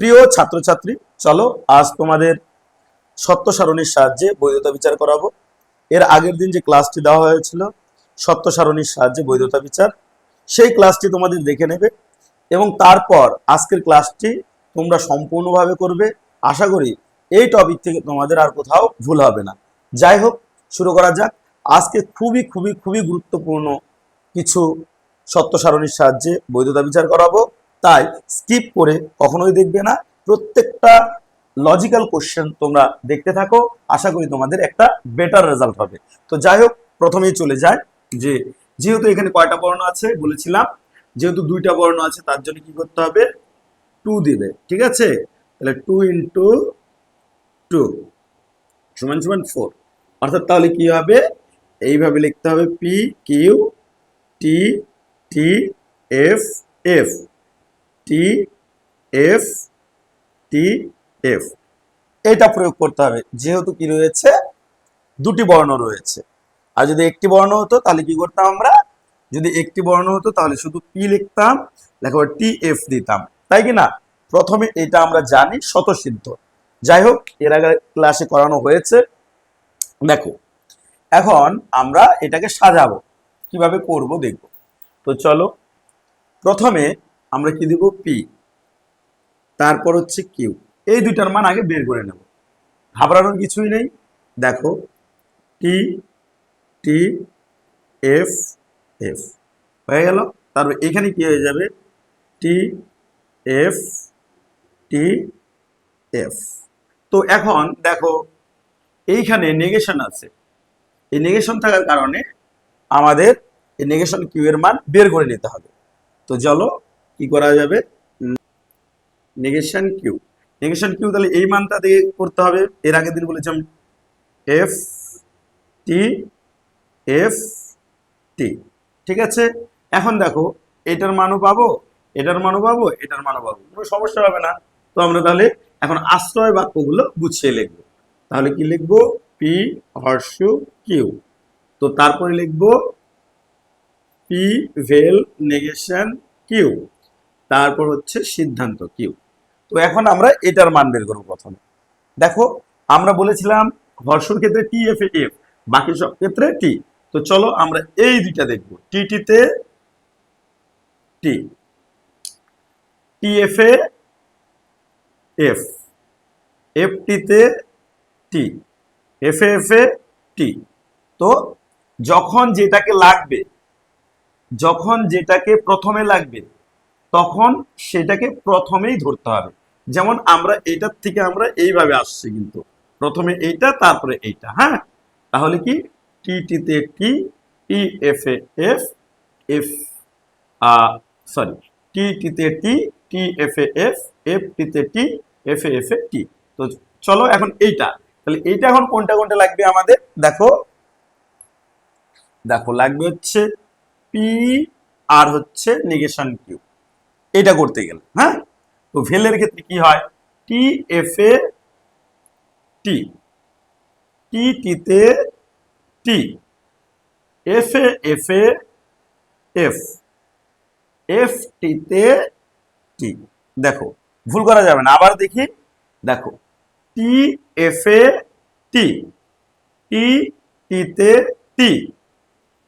প্রিয় ছাত্রছাত্রী, চলো আজ তোমাদের সত্য সারণীর সাহায্যে বৈধতা বিচার করাবো। এর আগের দিন যে ক্লাসটি দেওয়া হয়েছিল সত্য সারণীর সাহায্যে বৈধতা বিচার, সেই ক্লাসটি তোমাদের দেখে নেবে এবং তারপর আজকের ক্লাসটি তোমরা সম্পূর্ণভাবে করবে। আশা করি এই টপিক থেকে তোমাদের আর কোথাও ভুল হবে না। যাই হোক, শুরু করা যাক। আজকে খুবই খুবই খুবই গুরুত্বপূর্ণ কিছু সত্য সারণীর সাহায্যে বৈধতা বিচার করাবো। তাই স্কিপ করে কখনোই দেখবে না। প্রত্যেকটা লজিক্যাল কোশ্চেন তোমরা দেখতে থাকো। আশা করি তোমাদের একটা বেটার রেজাল্ট হবে। তো যাই হোক, প্রথমেই চলে যায় যে, যেহেতু এখানে কয়টা বর্ণ আছে বলেছিলাম, যেহেতু দুইটা বর্ণ আছে তার জন্য কি করতে হবে? টু দিবে, ঠিক আছে? তাহলে টু ইন্টু টু সমান সমান ফোর অর্থাৎ তাহলে কি হবে? এইভাবে লিখতে হবে P Q T T F F T F T F এটা প্রয়োগ করতে হবে। যেহেতু কি রয়েছে? দুটি বর্ণ রয়েছে। আর যদি একটি বর্ণ হতো, তাহলে কি করতাম আমরা? যদি একটি বর্ণ হতো, তাহলে শুধু পি লিখতাম, লেখা টি এফ দিতাম। তাই কি না? প্রথমে এটা আমরা জানি শতসিদ্ধ যাই হোক, এর আগে ক্লাসে করানো হয়েছে। দেখো, এখন আমরা এটাকে সাজাবো। কীভাবে করব দেখব। তো চলো, প্রথমে আমরা কি দিব? পি তারপর হচ্ছে কিউ এই দুইটার মান আগে বের করে নেব। ঘাবড়ানোর কিছুই নেই। দেখো টি টি এফ এফ হয়ে গেল। তারপর এখানে কি হয়ে যাবে? টি এফ টি এফ তো এখন দেখো, এইখানে নেগেশন আছে। এই নেগেশন থাকার কারণে আমাদের এই নেগেশন কিউ এর মান বের করে নিতে হবে। তো চলো কি করা যাবে? নেগেশন কিউ নেগেশন কিউ তাহলে এই মানটা দিয়ে করতে হবে। এর আগের দিন বলেছিলাম এফ টি এফ টি ঠিক আছে? এখন দেখো, এটার মানও পাবো, এটার মানও পাবো, এটার মানও পাবো। কোনো সমস্যা হবে না। তো আমরা তাহলে এখন আশ্রয় বাক্যগুলো গুছিয়ে লিখব। তাহলে কি লিখব? পি হর্ষু কিউ তো তারপরে লিখব পি ভেল নেগেশন কিউ তারপর হচ্ছে সিদ্ধান্ত কিউ। তো এখন আমরা এটার মান বের করব প্রথমে। দেখো, আমরা বলেছিলাম হর্ষর ক্ষেত্রে টি এফ এফ বাকি সব ক্ষেত্রে টি তো চলো আমরা এই দুইটা দেখব। টি টিতে T T F A F F টিতে টি এফ এফ এ টি তো যখন যেটাকে লাগবে, যখন যেটাকে প্রথমে লাগবে তখন সেটাকে প্রথমেই ধরতে হবে। যেমন আমরা এটার থেকে আমরা এইভাবে আসছি কিন্তু। প্রথমে এইটা, তারপরে এইটা হ্যাঁ? তাহলে কি? টি টিতে T T F A F F sorry T টিতে T T F A F F টিতে T F A F A টি তো চলো এখন এইটা। তাহলে এইটা এখন কোনটা কোনটা লাগবে আমাদের? দেখো। দেখো, লাগবে হচ্ছে পি আর হচ্ছে নেগেশন কিউ এটা করতে গেলে হ্যাঁ? তো ভেলের ক্ষেত্রে কি হয়? টি এফ এ টি টি টিতে T F A F A F F টিতে টি দেখো, ভুল করা যাবে না, আবার দেখি। দেখো টি এফ এ টি টি টিতে T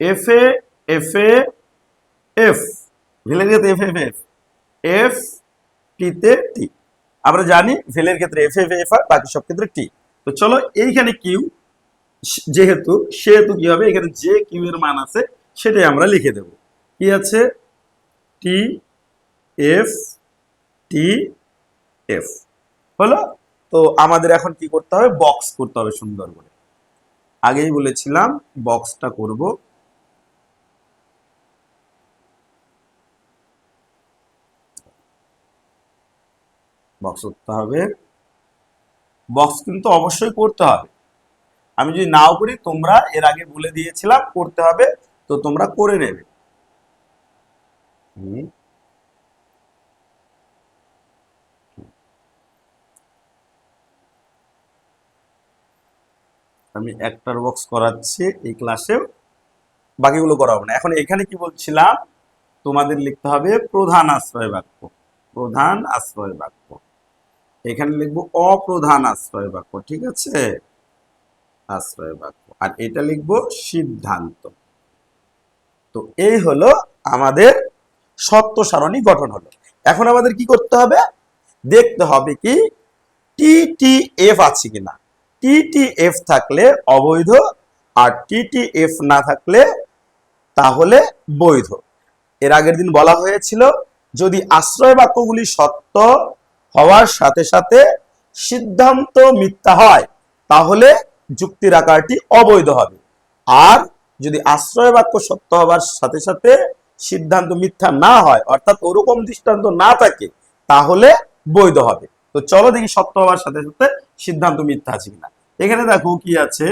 F A F A F ভেলের ক্ষেত্রে এফ এফ এফ এফ টিতে টি আমরা জানি ভেলের ক্ষেত্রে এফ এফ এফ আর বাকি সব ক্ষেত্রে টি তো চলো এইখানে কিউ যেহেতু, সেহেতু কি হবে? এখানে যে কিউ এর মান আছে, সেটাই আমরা লিখে দেব। কি আছে? টি এফ টি এফ হলো? তো আমাদের এখন কি করতে হবে? বক্স করতে হবে সুন্দর করে। আগেই বলেছিলাম বক্সটা করব। বক্স করতে হবে। বক্স কিন্তু অবশ্যই করতে হবে। আমি যদি নাও করি, তোমরা এর আগে বলে দিয়েছিলাম করতে হবে, তো তোমরা করে নেবে। আমি একটার বক্স করাচ্ছি এই ক্লাসে বাকিগুলো করাবো না। এখন এখানে কি বলছিলাম? তোমাদের লিখতে হবে প্রধান আশ্রয় বাক্য প্রধান আশ্রয় বাক্য এখানে লিখব অপ্রধান আশ্রয় বাক্য, ঠিক আছে? আশ্রয় বাক্য। আর এটা লিখব সিদ্ধান্ত। তো এই হলো আমাদের সত্য সারণী গঠন হলো। এখন আমাদের কি করতে হবে? দেখতে হবে কি টিটিএফ আছে কিনা। টিটিএফ থাকলে অবৈধ আর টিটিএফ না থাকলে তাহলে বৈধ। এর আগের দিন বলা হয়েছিল, যদি আশ্রয় বাক্যগুলি সত্য হওয়ার সাথে সাথে সিদ্ধান্ত মিথ্যা হয়, তাহলে যুক্তির আকারটি অবৈধ হবে। আর যদি আশ্রয় বাক্য সত্য হওয়ার সাথে সাথে সিদ্ধান্ত মিথ্যা না হয়, অর্থাৎ ওরকম দৃষ্টান্ত না থাকে, তাহলে বৈধ হবে। তো চলো দেখি সত্য হওয়ার সাথে সাথে সিদ্ধান্ত মিথ্যা আছে কিনা। এখানে দেখো কি আছে?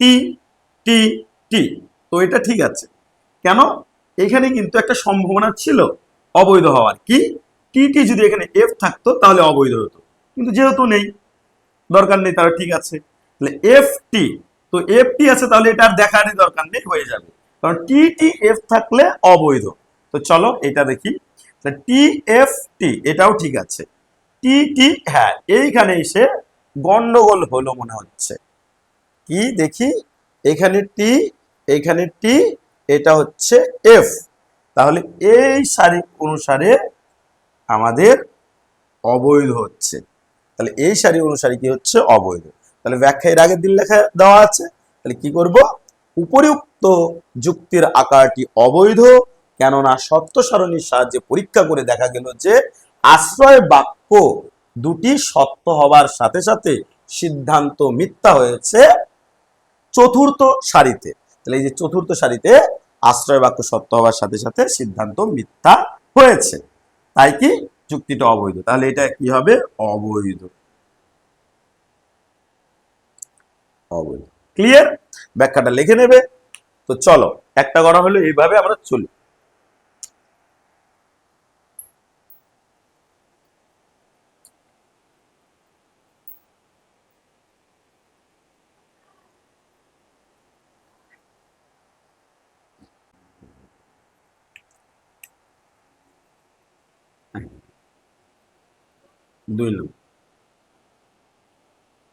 টি টি টি। তো এটা ঠিক আছে। কেন? এখানে কিন্তু একটা সম্ভাবনা ছিল অবৈধ হওয়ার। কি? টি টি যদি এখানে এফ থাকতো, তাহলে অবৈধ হতো। কিন্তু যেহেতু নেই, দরকার নেই, তাহলে ঠিক আছে। তাহলে এফ টি তো এফ টি আছে, তাহলে এটা আর দেখারই দরকার নেই, হয়ে যাবে। কারণ টি টি এফ থাকলে অবৈধ। তো চলো এটা দেখি। টি এফ টি এটাও ঠিক আছে। টি টি হ্যাঁ এইখানে এসে গন্ডগোল হলো মনে হচ্ছে। কি দেখি? এখানে টি এখানে টি এটা হচ্ছে এফ তাহলে এই সারি অনুসারে আমাদের অবৈধ হচ্ছে। তাহলে এই সারি অনুসারে কি হচ্ছে? অবৈধ। তাহলে ব্যাখ্যা এর আগের দিন লেখা দেওয়া আছে। তাহলে কি করব? উপরিউক্ত যুক্তির আকারটি অবৈধ, কেননা সত্য সারণীর সাহায্যে পরীক্ষা করে দেখা গেল যে আশ্রয় বাক্য দুটি সত্য হবার সাথে সাথে সিদ্ধান্ত মিথ্যা হয়েছে চতুর্থ সারিতে। তাহলে এই যে চতুর্থ সারিতে আশ্রয় বাক্য সত্য হওয়ার সাথে সাথে সিদ্ধান্ত মিথ্যা হয়েছে। তাই কি? চুক্তিটা অবৈধ। তাহলে এটা কি হবে? অবৈধ। অবৈধ। ক্লিয়ার ব্যাখ্যাটা লিখে নেবে। তো চলো, একটা করা হলো, এইভাবে আমরা চলি। দুই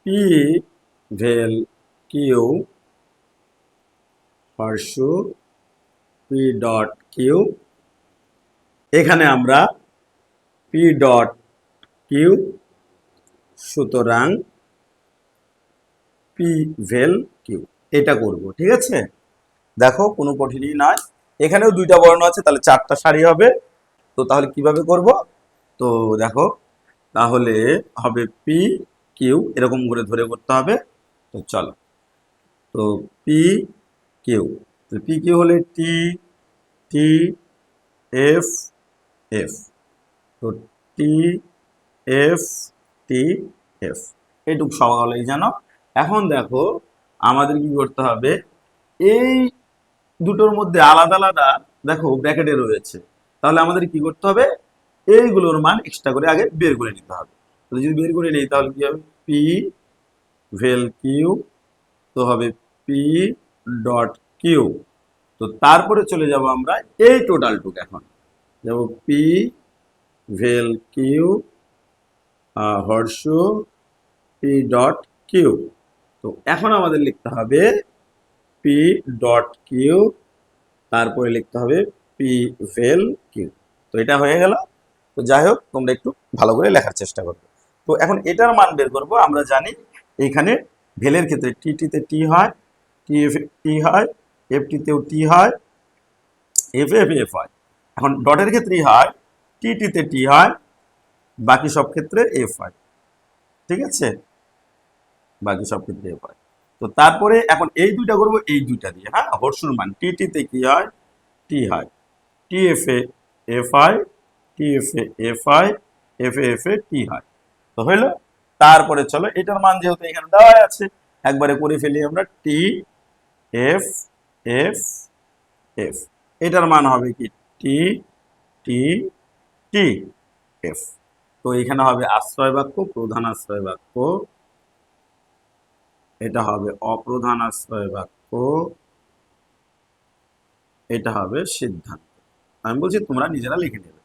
পি ভেল কিউ পার্শু পি ডট কিউ। এখানে আমরা পি ডট কিউ সুতরাং পি ভেল কিউ, এটা করব, ঠিক আছে? দেখো কোনো কঠিনই নয়। এখানেও দুইটা বর্ণ আছে, তাহলে চারটা সারি হবে। তো তাহলে কীভাবে করব? তো দেখো, তাহলে হবে পি কিউ এরকম করে ধরে করতে হবে। তো চলো, তো পি কিউ তো পি কিউ হলে টি টি এফ এফ তো টি এফ টি এফ এইটুকু সকালেই জানো। এখন দেখো, আমাদের কি করতে হবে? এই দুটোর মধ্যে আলাদা আলাদা, দেখো ব্র্যাকেটে রয়েছে। তাহলে আমাদের কি করতে হবে? এইগুলোর মান এক্সট্রা করে আগে বের করে নিতে হবে। তাহলে যদি বের করে নিই, তাহলে কি হবে? পি ভেল কিউ তো হবে পি ডট কিউ তো তারপরে চলে যাব আমরা এই টোটালটুক এখন। যাব পি ভেল কিউ হর্ষ পি ডট কিউ তো এখন আমাদের লিখতে হবে পি ডট কিউ তারপরে লিখতে হবে পি ভেল কিউ তো এটা হয়ে গেল। তো যাই হোক, তোমরা একটু ভালো করে লেখার চেষ্টা করবে। তো এখন এটার মান বের করব। আমরা জানি এইখানে ভেলের ক্ষেত্রে টি টিতে টি হয় টি এফ টি হয় এফ টিতেও টি হয় এফ এফ এফ হয়। এখন ডটের ক্ষেত্রেই হয় টি টিতে টি হয়, বাকি সব ক্ষেত্রে এফ হয়। ঠিক আছে? বাকি সব ক্ষেত্রে এফ হয়। তো তারপরে এখন এই দুইটা করব, এই দুইটা দিয়ে হ্যাঁ? হর্ষুর মান টি টিতে কি হয়? টি হয়। টি এফ এ এফ এ টি হয় তো হইল, তারপরে চলো, এটার মান যেহেতু এখানে দেওয়া আছে, একবারে করে ফেলি আমরা টি এফ এফ এফ এটার মান হবে কি? টি টি টি এফ তো এখানে হবে আশ্রয় বাক্য, প্রধান আশ্রয় বাক্য। এটা হবে অপ্রধান আশ্রয় বাক্য। এটা হবে সিদ্ধান্ত। আমি বলছি, তোমরা নিজেরা লিখে নেবে।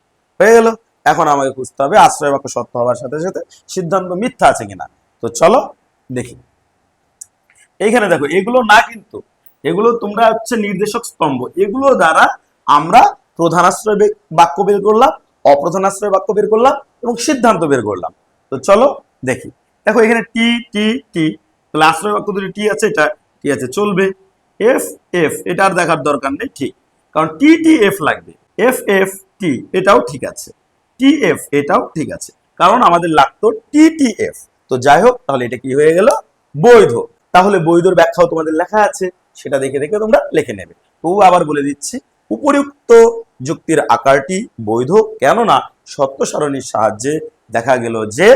হয়ে গেল। এখন আমাকে খুঁজতে হবে আশ্রয় বাক্য সত্য হওয়ার সাথে সাথে সিদ্ধান্ত মিথ্যা আছে কিনা। তো চলো, দেখি। এইখানে দেখো, এগুলো না কিন্তু, এগুলো তোমরা হচ্ছে নির্দেশক স্তম্ভ। এগুলো দ্বারা আমরা প্রধানাশ্রয় বে- বাক্য বের করলাম, অপ্রধানাশ্রয় বাক্য বের করলাম এবং সিদ্ধান্ত বের করলাম। তো চলো, দেখি। দেখো, এখানে টি টি টি। তাহলে আশ্রয় বাক্য দুটি টি আছে, এটা টি আছে, চলবে। এফ এফ, এটা আর দেখার দরকার নেই, ঠিক। কারণ টি টি, এফ লাগবে। এফ এফ টি এটাও ঠিক আছে। টি এফ এটাও ঠিক আছে। কারণ আমাদের লাগতো টি টি এফ তো যাই হোক, তাহলে এটা কি হয়ে গেল? বৈধ। তাহলে বৈধর ব্যাখ্যাও তোমাদের লেখা আছে। সেটা দেখে দেখে তোমরা লিখে নেবে। তবু আবার বলে দিচ্ছি, উপরিউক্ত যুক্তির আকারটি বৈধ, কেননা সত্য সারণীর সাহায্যে দেখা গেল যে,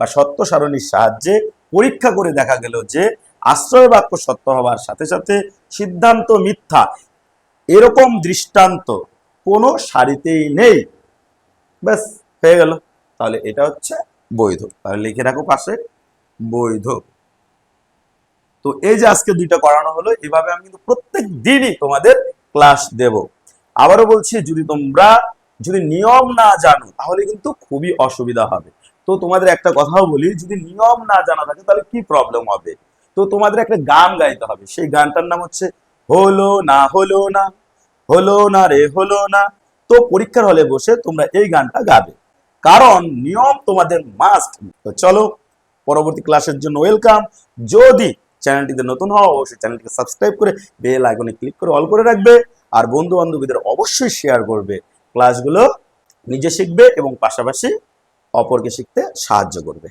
বা সত্য সারণীর সাহায্যে পরীক্ষা করে দেখা গেল যে, আশ্রয় বাক্য সত্য হওয়ার সাথে সাথে সিদ্ধান্ত মিথ্যা। এরকম দৃষ্টান্ত কোনো সারিতেই নেই। ব্যাস, হয়ে গেল। তাহলে এটা হচ্ছে বৈধ। তাহলে লিখে রাখো পাশে, বৈধ। তো এই যে আজকে দুইটা করানো হলো, এভাবে আমি কিন্তু প্রত্যেক দিনই তোমাদের ক্লাস দেব। আবারও বলছি, যদি তোমরা যদি নিয়ম না জানো, তাহলে কিন্তু খুবই অসুবিধা হবে। তো তোমাদের একটা কথাও বলি, যদি নিয়ম না জানা থাকে, তাহলে কি প্রবলেম হবে? তো তোমাদের একটা গান গাইতে হবে। সেই গানটার নাম হচ্ছে হলো না হলো না। হলো না রে, হলো না। তো পরীক্ষার হলে বসে তোমরা এই গানটা গাবে। কারণ নিয়ম তোমাদের মাস্ট তো চলো, পরবর্তী ক্লাসের জন্য ওয়েলকাম যদি চ্যানেলটিতে নতুন হও, অবশ্যই চ্যানেলটিকে সাবস্ক্রাইব করে বেল আইকনে ক্লিক করে অল করে রাখবে। আর বন্ধু বান্ধবীদের অবশ্যই শেয়ার করবে। ক্লাসগুলো নিজে শিখবে এবং পাশাপাশি অপরকে শিখতে সাহায্য করবে।